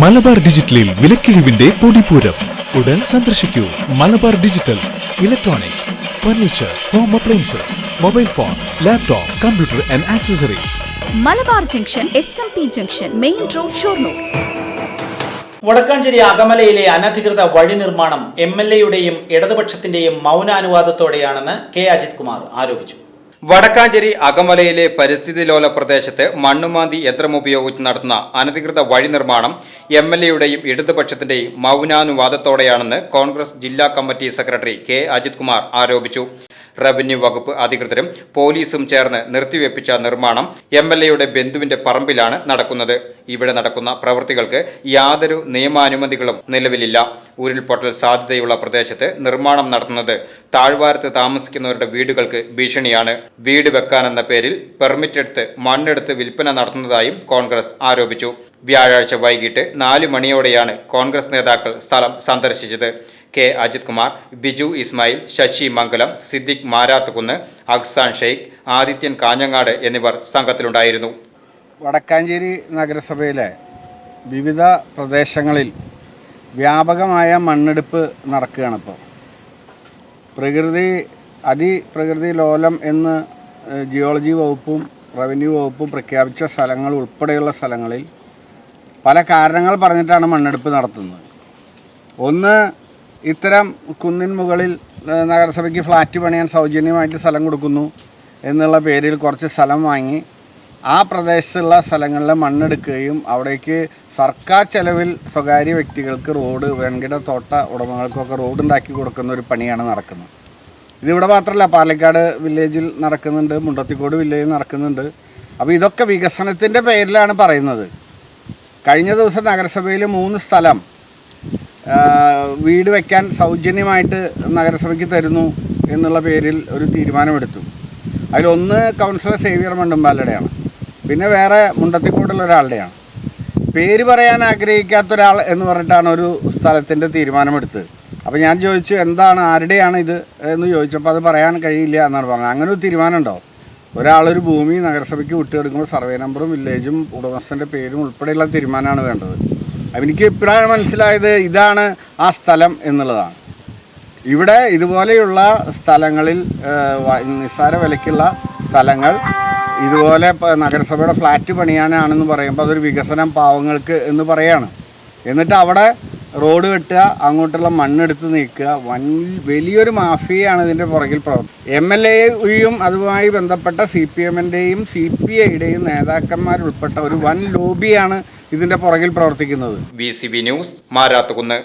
മലബാർ ഡിജിറ്റലിൽ വിലക്കിഴിവിന്റെ പൊടിപൂരം. ഉടൻ സന്ദർശിക്കൂ. Malabar digital electronics furniture home appliances mobile phone laptop computer and accessories Malabar junction S M P junction main road Shoranur. Vadakkanchery അകമലയിലെ അനധികൃത വഴി നിർമ്മാണം M L എയുടെയും ഇടതുപക്ഷത്തിന്റെയും മൗനാനുവാദത്തോടെയാണെന്ന് കെ. അജിത് കുമാർ ആരോപിച്ചു. വടക്കാഞ്ചേരി അകമലയിലെ പരിസ്ഥിതി ലോല പ്രദേശത്ത് മണ്ണുമാന്തി യന്ത്രമുപയോഗിച്ച് നടത്തുന്ന അനധികൃത വഴി നിർമ്മാണം എം എൽ എയുടെയും ഇടതുപക്ഷത്തിന്റെയും മൗനാനുവാദത്തോടെയാണെന്ന് കോൺഗ്രസ് ജില്ലാ committee secretary K Ajith Kumar ആരോപിച്ചു. റവന്യൂ വകുപ്പ് അധികൃതരും പോലീസും ചേർന്ന് നിർത്തിവെപ്പിച്ച നിർമ്മാണം എം എൽ എയുടെ ബന്ധുവിന്റെ പറമ്പിലാണ് നടക്കുന്നത്. ഇവിടെ നടക്കുന്ന പ്രവൃത്തികൾക്ക് യാതൊരു നിയമാനുമതികളും നിലവിലില്ല. ഉരുൾപൊട്ടൽ സാധ്യതയുള്ള പ്രദേശത്ത് നിർമ്മാണം നടത്തുന്നത് താഴ്വാരത്ത് താമസിക്കുന്നവരുടെ വീടുകൾക്ക് ഭീഷണിയാണ്. വീട് വെക്കാനെന്ന പേരിൽ പെർമിറ്റ് എടുത്ത് മണ്ണെടുത്ത് വിൽപ്പന നടത്തുന്നതായും കോൺഗ്രസ് ആരോപിച്ചു. വ്യാഴാഴ്ച വൈകിട്ട് നാല് മണിയോടെയാണ് കോൺഗ്രസ് നേതാക്കൾ സ്ഥലം സന്ദർശിച്ചത്. കെ. അജിത് കുമാർ ബിജു ഇസ്മായിൽ ശശി മംഗലം സിദ്ദിഖ് മാരാത്തുകുന്ന് അക്സാൻ ഷെയ്ഖ് ആദിത്യൻ കാഞ്ഞങ്ങാട് എന്നിവർ സംഘത്തിലുണ്ടായിരുന്നു. വടക്കാഞ്ചേരി നഗരസഭയിലെ വിവിധ പ്രദേശങ്ങളിൽ വ്യാപകമായ മണ്ണെടുപ്പ് നടക്കുകയാണ് ഇപ്പോൾ. പ്രകൃതി അതിപ്രകൃതി ലോലം എന്ന് ജിയോളജി വകുപ്പും റവന്യൂ വകുപ്പും പ്രഖ്യാപിച്ച സ്ഥലങ്ങൾ ഉൾപ്പെടെയുള്ള സ്ഥലങ്ങളിൽ പല കാരണങ്ങൾ പറഞ്ഞിട്ടാണ് മണ്ണെടുപ്പ് നടത്തുന്നത്. ഒന്ന് ഇത്തരം കുന്നിൻ മുകളിൽ നഗരസഭയ്ക്ക് ഫ്ലാറ്റ് പണിയാൻ സൗജന്യമായിട്ട് സ്ഥലം കൊടുക്കുന്നു എന്നുള്ള പേരിൽ കുറച്ച് സ്ഥലം വാങ്ങി ആ പ്രദേശത്തുള്ള സ്ഥലങ്ങളിൽ മണ്ണെടുക്കുകയും അവിടേക്ക് സർക്കാർ ചെലവിൽ സ്വകാര്യ വ്യക്തികൾക്ക് റോഡ് വൻകിട തോട്ട ഉടമകൾക്കൊക്കെ റോഡ് ഉണ്ടാക്കി കൊടുക്കുന്ന ഒരു പണിയാണ് നടക്കുന്നത്. ഇതിവിടെ മാത്രമല്ല പാലക്കാട് വില്ലേജിൽ നടക്കുന്നുണ്ട് മുണ്ടത്തിക്കോട് വില്ലേജിൽ നടക്കുന്നുണ്ട്. അപ്പോൾ ഇതൊക്കെ വികസനത്തിന്റെ പേരിലാണ് പറയുന്നത്. കഴിഞ്ഞ ദിവസം നഗരസഭയിൽ മൂന്ന് സ്ഥലം വീട് വയ്ക്കാൻ സൗജന്യമായിട്ട് നഗരസഭയ്ക്ക് തരുന്നു എന്നുള്ള പേരിൽ ഒരു തീരുമാനമെടുത്തു. അതിലൊന്ന് കൗൺസിലർ സേവിയർ മണ്ടുമ്പാലയുടെയാണ് പിന്നെ വേറെ മുണ്ടത്തിക്കോടുള്ള ഒരാളുടെയാണ്. പേര് പറയാൻ ആഗ്രഹിക്കാത്ത ഒരാൾ എന്ന് പറഞ്ഞിട്ടാണ് ഒരു സ്ഥലത്തിന്റെ തീരുമാനമെടുത്തത്. അപ്പോൾ ഞാൻ ചോദിച്ചു എന്താണ് ആരുടെയാണ് ഇത് എന്ന് ചോദിച്ചപ്പോൾ അത് പറയാൻ കഴിയില്ല എന്നാണ് പറഞ്ഞത്. അങ്ങനെ ഒരു തീരുമാനമുണ്ടോ? ഒരാളൊരു ഭൂമി നഗരസഭയ്ക്ക് വിട്ടുകൊടുക്കുമ്പോൾ സർവേ നമ്പറും വില്ലേജും ഉടമസ്ഥന്റെ പേരും ഉൾപ്പെടെയുള്ള തീരുമാനമാണ് വേണ്ടത്. എനിക്ക് ഇപ്പോഴാണ് മനസ്സിലായത് ഇതാണ് ആ സ്ഥലം എന്നുള്ളതാണ്. ഇവിടെ ഇതുപോലെയുള്ള സ്ഥലങ്ങളിൽ നിസ്സാര വിലയ്ക്കുള്ള സ്ഥലങ്ങൾ ഇതുപോലെ നഗരസഭയുടെ ഫ്ലാറ്റ് പണിയാനാണെന്ന് പറയുമ്പോൾ അതൊരു വികസനം പാവങ്ങൾക്ക് എന്ന് പറയാണ്. എന്നിട്ട് അവിടെ റോഡ് വെട്ടുക അങ്ങോട്ടുള്ള മണ്ണെടുത്ത് നീക്കുക വൻ വലിയൊരു മാഫിയയാണ് ഇതിന്റെ പുറകിൽ പ്രവർത്തി എം എൽ എയും അതുമായി ബന്ധപ്പെട്ട സി പി എമ്മിന്റെയും സി പി ഐയുടെയും നേതാക്കന്മാരുൾപ്പെട്ട ഒരു വൻ ലോബിയാണ് ഇതിന്റെ പുറകിൽ പ്രവർത്തിക്കുന്നത്. B C B news Marathukunnu.